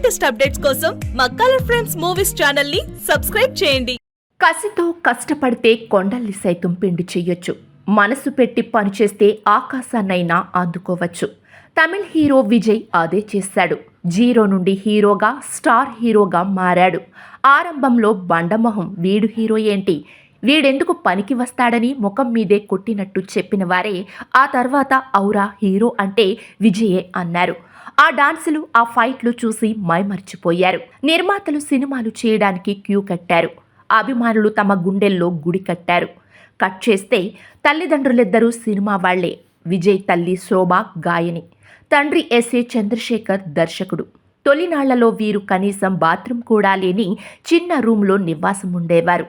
Latest updates కోసం మా colour friends movies ఛానల్ని సబ్స్క్రైబ్ చేయండి. కసితో కష్టపడితే కొండల్ని సైతం పిండి చెయ్యొచ్చు. మనసు పెట్టి పనిచేస్తే ఆకాశాన్నైనా అందుకోవచ్చు తమిళ్ హీరో విజయ్ అదే చేశాడు. జీరో నుండి హీరోగా స్టార్ హీరోగా మారాడు. ఆరంభంలో బండమొహం వీడు హీరో ఏంటి? వీడెందుకు పనికి వస్తాడని ముఖం మీదే కొట్టినట్టు చెప్పిన వారే ఆ తర్వాత ఔరా హీరో అంటే విజయే అన్నారు. ఆ డాన్సులు ఆ ఫైట్లు చూసి మైమర్చిపోయారు. నిర్మాతలు సినిమాలు చేయడానికి క్యూ కట్టారు. అభిమానులు తమ గుండెల్లో గుడి కట్టారు. కట్ చేస్తే తల్లిదండ్రులిద్దరూ సినిమా వాళ్ళే. విజయ్ తల్లి శోభ గాయని. తండ్రి ఎస్ఏ చంద్రశేఖర్ దర్శకుడు. తొలినాళ్ళలో వీరు కనీసం బాత్రూమ్ కూడా లేని చిన్న రూమ్లో నివాసం ఉండేవారు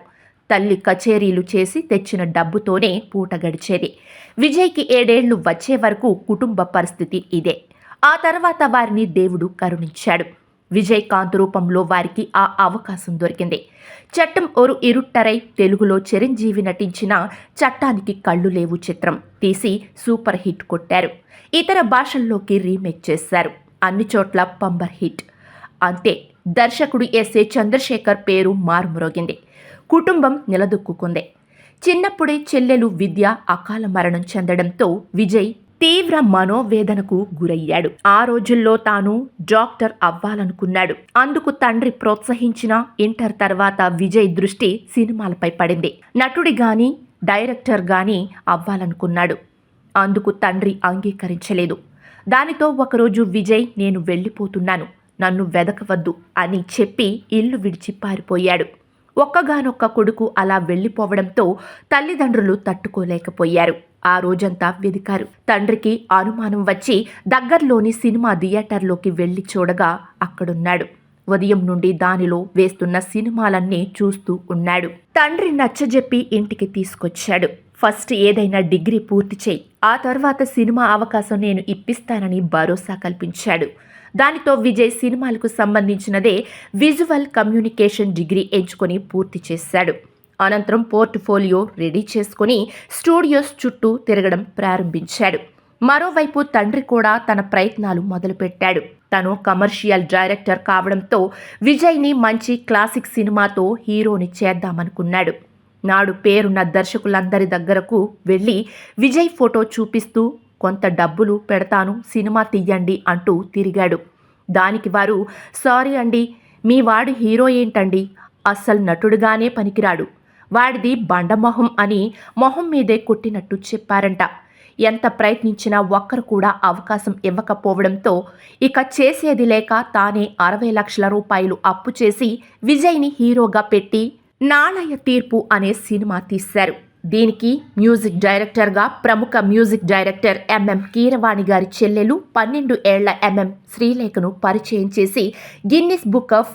తల్లి కచేరీలు చేసి తెచ్చిన డబ్బుతోనే పూట గడిచేది. విజయ్కి ఏడేళ్ళు వచ్చే వరకు కుటుంబ పరిస్థితి ఇదే. ఆ తర్వాత వారిని దేవుడు కరుణించాడు. విజయకాంత్ రూపంలో వారికి ఆ అవకాశం దొరికింది. చట్టం ఒరు ఇరుట్టరై తెలుగులో చిరంజీవి నటించిన చట్టానికి కళ్ళు లేవు చిత్రం తీసి సూపర్ హిట్ కొట్టారు. ఇతర భాషల్లోకి రీమేక్ చేశారు. అన్ని చోట్ల పంబర్ హిట్. అంతే దర్శకుడు ఎస్ఏ చంద్రశేఖర్ పేరు మారుమ్రోగింది. కుటుంబం నిలదొక్కుంది చిన్నప్పుడే చెల్లెలు విద్య అకాల మరణం చెందడంతో విజయ్ తీవ్ర మనోవేదనకు గురయ్యాడు. ఆ రోజుల్లో తాను డాక్టర్ అవ్వాలనుకున్నాడు. అందుకు తండ్రి ప్రోత్సహించిన ఇంటర్ తర్వాత విజయ్ దృష్టి సినిమాలపై పడింది. నటుడి గాని డైరెక్టర్ గాని అవ్వాలనుకున్నాడు. అందుకు తండ్రి అంగీకరించలేదు. దానితో ఒకరోజు విజయ్ నేను వెళ్ళిపోతున్నాను. నన్ను వెదకవద్దు అని చెప్పి ఇల్లు విడిచి పారిపోయాడు. ఒక్కగానొక్క కొడుకు అలా వెళ్ళిపోవడంతో తల్లిదండ్రులు తట్టుకోలేకపోయారు. ఆ రోజంతా వెదికారు. తండ్రికి అనుమానం వచ్చి దగ్గర్లోని సినిమా థియేటర్లోకి వెళ్ళి చూడగా అక్కడున్నాడు. ఉదయం నుండి దానిలో వేస్తున్న సినిమాలన్నీ చూస్తూ ఉన్నాడు. తండ్రి నచ్చజెప్పి ఇంటికి తీసుకొచ్చాడు. ఫస్ట్ ఏదైనా డిగ్రీ పూర్తి చేయి. ఆ తర్వాత సినిమా అవకాశం నేను ఇప్పిస్తానని భరోసా కల్పించాడు. దానితో విజయ్ సినిమాలకు సంబంధించినదే విజువల్ కమ్యూనికేషన్ డిగ్రీ ఎంచుకొని పూర్తి చేశాడు. అనంతరం పోర్ట్ఫోలియో రెడీ చేసుకుని స్టూడియోస్ చుట్టూ తిరగడం ప్రారంభించాడు. మరోవైపు తండ్రి కూడా తన ప్రయత్నాలు మొదలుపెట్టాడు. తను కమర్షియల్ డైరెక్టర్ కావడంతో విజయ్ని మంచి క్లాసిక్ సినిమాతో హీరోని చేద్దామనుకున్నాడు. నాడు పేరున్న దర్శకులందరి దగ్గరకు వెళ్ళి విజయ్ ఫోటో చూపిస్తూ కొంత డబ్బులు పెడతాను సినిమా తీయండి అంటూ తిరిగాడు. దానికి వారు సారీ అండి మీ వాడు హీరో ఏంటండి? అస్సలు నటుడుగానే పనికిరాడు. వాడిది బండమొహం అని మొహం మీదే కొట్టినట్టు చెప్పారంట. ఎంత ప్రయత్నించినా ఒక్కరు కూడా అవకాశం ఇవ్వకపోవడంతో ఇక చేసేది లేక తానే అరవై లక్షల రూపాయలు అప్పు చేసి విజయ్ని హీరోగా పెట్టి నాళయ తీర్పు అనే సినిమా తీశారు. దీనికి మ్యూజిక్ డైరెక్టర్గా ప్రముఖ మ్యూజిక్ డైరెక్టర్ ఎంఎం కీరవాణి గారి చెల్లెలు పన్నెండు ఏళ్ళ ఎంఎం శ్రీలేఖను పరిచయం చేసి గిన్నిస్ బుక్ ఆఫ్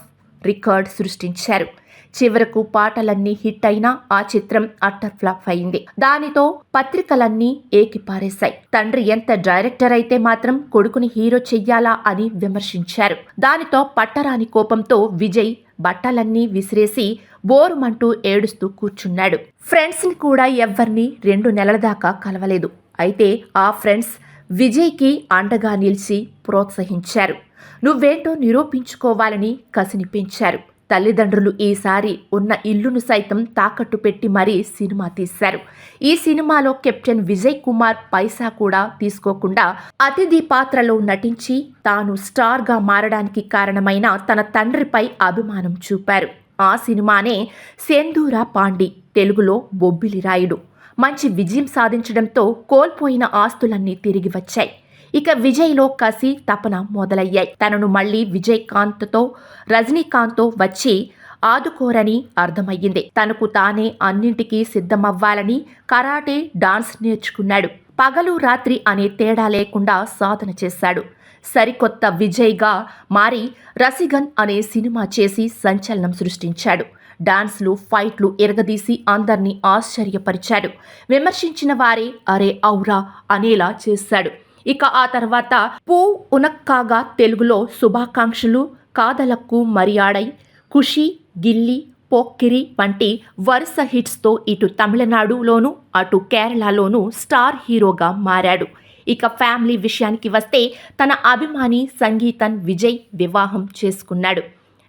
రికార్డ్ సృష్టించారు. చివరకు పాటలన్నీ హిట్ అయినా ఆ చిత్రం అట్టర్ ఫ్లాప్ అయింది. దానితో పత్రికలన్నీ ఏకిపారేశాయి. తండ్రి ఎంత డైరెక్టర్ అయితే మాత్రం కొడుకుని హీరో చెయ్యాలా అని విమర్శించారు. దానితో పట్టరాని కోపంతో విజయ్ బట్టలన్నీ విసిరేసి బోరుమంటూ ఏడుస్తూ కూర్చున్నాడు. ఫ్రెండ్స్ని కూడా ఎవ్వరిని రెండు నెలల దాకా కలవలేదు. అయితే ఆ ఫ్రెండ్స్ విజయ్కి అండగా నిలిచి ప్రోత్సహించారు. నువ్వేంటో నిరూపించుకోవాలని కసిని పెంచారు తల్లిదండ్రులు ఈసారి ఉన్న ఇల్లును సైతం తాకట్టు పెట్టి మరీ సినిమా తీశారు. ఈ సినిమాలో కెప్టెన్ విజయ్ కుమార్ పైసా కూడా తీసుకోకుండా అతిథి పాత్రలో నటించి తాను స్టార్గా మారడానికి కారణమైన తన తండ్రిపై అభిమానం చూపారు. ఆ సినిమానే సెందూరా పాండి తెలుగులో బొబ్బిలి రాయుడు. మంచి విజయం సాధించడంతో కోల్పోయిన ఆస్తులన్నీ తిరిగి వచ్చాయి. ఇక విజయ్లో కసి తపన మొదలయ్యాయి. తనను మళ్ళీ విజయ్కాంత్తో రజనీకాంత్తో వచ్చి ఆదుకోరని అర్థమయ్యింది. తనకు తానే అన్నింటికీ సిద్ధమవ్వాలని కరాటే డాన్స్ నేర్చుకున్నాడు. పగలు రాత్రి అనే తేడా లేకుండా సాధన చేశాడు. సరికొత్త విజయ్గా మారి రసిగన్ అనే సినిమా చేసి సంచలనం సృష్టించాడు. డాన్స్లు ఫైట్లు ఎరగదీసి అందరినీ ఆశ్చర్యపరిచాడు. విమర్శించిన వారే అరే ఔరా అనేలా చేశాడు. ఇక ఆ తర్వాత పూ ఉనక్కాగా తెలుగులో శుభాకాంక్షలు కాదలక్కు మరియాడై ఖుషి గిల్లి పోక్కిరి వంటి వరుస హిట్స్తో ఇటు తమిళనాడులోనూ అటు కేరళలోనూ స్టార్ హీరోగా మారాడు. ఇక ఫ్యామిలీ విషయానికి వస్తే తన అభిమాని సంగీతన్ విజయ్ వివాహం చేసుకున్నాడు.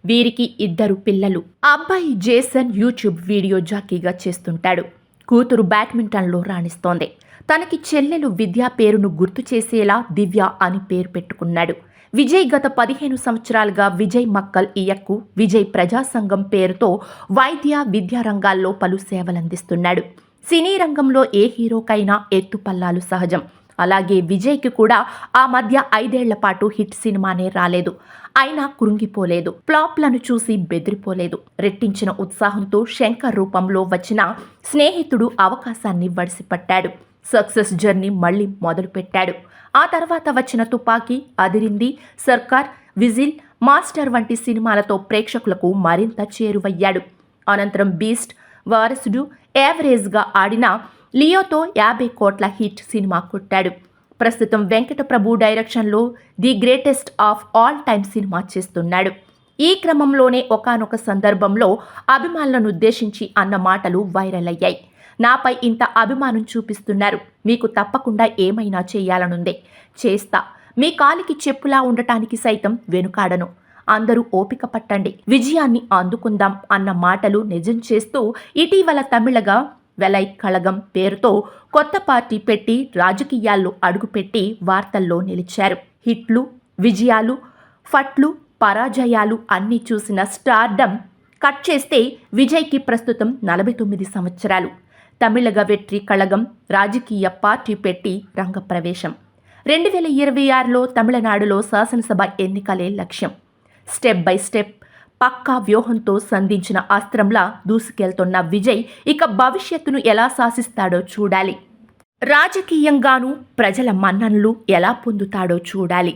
వీరికి ఇద్దరు పిల్లలు. అబ్బాయి జేసన్ యూట్యూబ్ వీడియో జాకీగా చేస్తుంటాడు. కూతురు బ్యాడ్మింటన్లో రాణిస్తోంది. తనకి చెల్లెలు విద్యా పేరును గుర్తు చేసేలా దివ్య అని పేరు పెట్టుకున్నాడు. విజయ్ గత పదిహేను సంవత్సరాలుగా విజయ్ మక్కల్ ఇయక్కు విజయ్ ప్రజా సంఘం పేరుతో వైద్య విద్యా రంగాల్లో పలు సేవలందిస్తున్నాడు. సినీ రంగంలో ఏ హీరోకైనా ఎత్తుపల్లాలు సహజం. అలాగే విజయ్కి కూడా ఆ మధ్య ఐదేళ్ళ పాటు హిట్ సినిమానే రాలేదు. అయినా కృంగిపోలేదు. ప్లాప్లను చూసి బెదిరిపోలేదు. రెట్టించిన ఉత్సాహంతో శంకర్ రూపంలో వచ్చిన స్నేహితుడు అవకాశాన్ని వడిసిపట్టాడు. సక్సెస్ జర్నీ మళ్ళీ మొదలుపెట్టాడు. ఆ తర్వాత వచ్చిన తుపాకీ అదిరింది సర్కార్ విజిల్ మాస్టర్ వంటి సినిమాలతో ప్రేక్షకులకు మరింత చేరువయ్యాడు. అనంతరం బీస్ట్ వారసుడు యావరేజ్గా ఆడిన లియోతో యాభై కోట్ల హిట్ సినిమా కొట్టాడు. ప్రస్తుతం వెంకట ప్రభు డైరెక్షన్లో the greatest of all time cinema చేస్తున్నాడు. ఈ క్రమంలోనే ఒకనొక సందర్భంలో అభిమానులను ఉద్దేశించి అన్న మాటలు వైరల్ అయ్యాయి. నాపై ఇంత అభిమానం చూపిస్తున్నారు. మీకు తప్పకుండా ఏమైనా చేయాలనుందే. చేస్తా. మీ కాలికి చెప్పులా ఉండటానికి సైతం వెనుకాడను. అందరూ ఓపిక పట్టండి. విజయాన్ని అందుకుందాం అన్న మాటలు నిజం చేస్తూ ఇటీవల తమిళగా వెలై కళగం పేరుతో కొత్త పార్టీ పెట్టి రాజకీయాల్లో అడుగుపెట్టి వార్తల్లో నిలిచారు. హిట్లు విజయాలు ఫట్లు పరాజయాలు అన్నీ చూసిన స్టార్డమ్ కట్ చేస్తే విజయ్కి ప్రస్తుతం నలభై తొమ్మిది సంవత్సరాలు. తమిళగ వెట్రి కళగం రాజకీయ పార్టీ పెట్టి రంగప్రవేశం రెండు వేల ఇరవై ఆరులో తమిళనాడులో శాసనసభ ఎన్నికలే లక్ష్యం. స్టెప్ బై స్టెప్ పక్కా వ్యూహంతో సంధించిన అస్త్రంలా దూసుకెళ్తున్న విజయ్ ఇక భవిష్యత్తును ఎలా శాసిస్తాడో చూడాలి. రాజకీయంగానూ ప్రజల మన్ననలు ఎలా పొందుతాడో చూడాలి.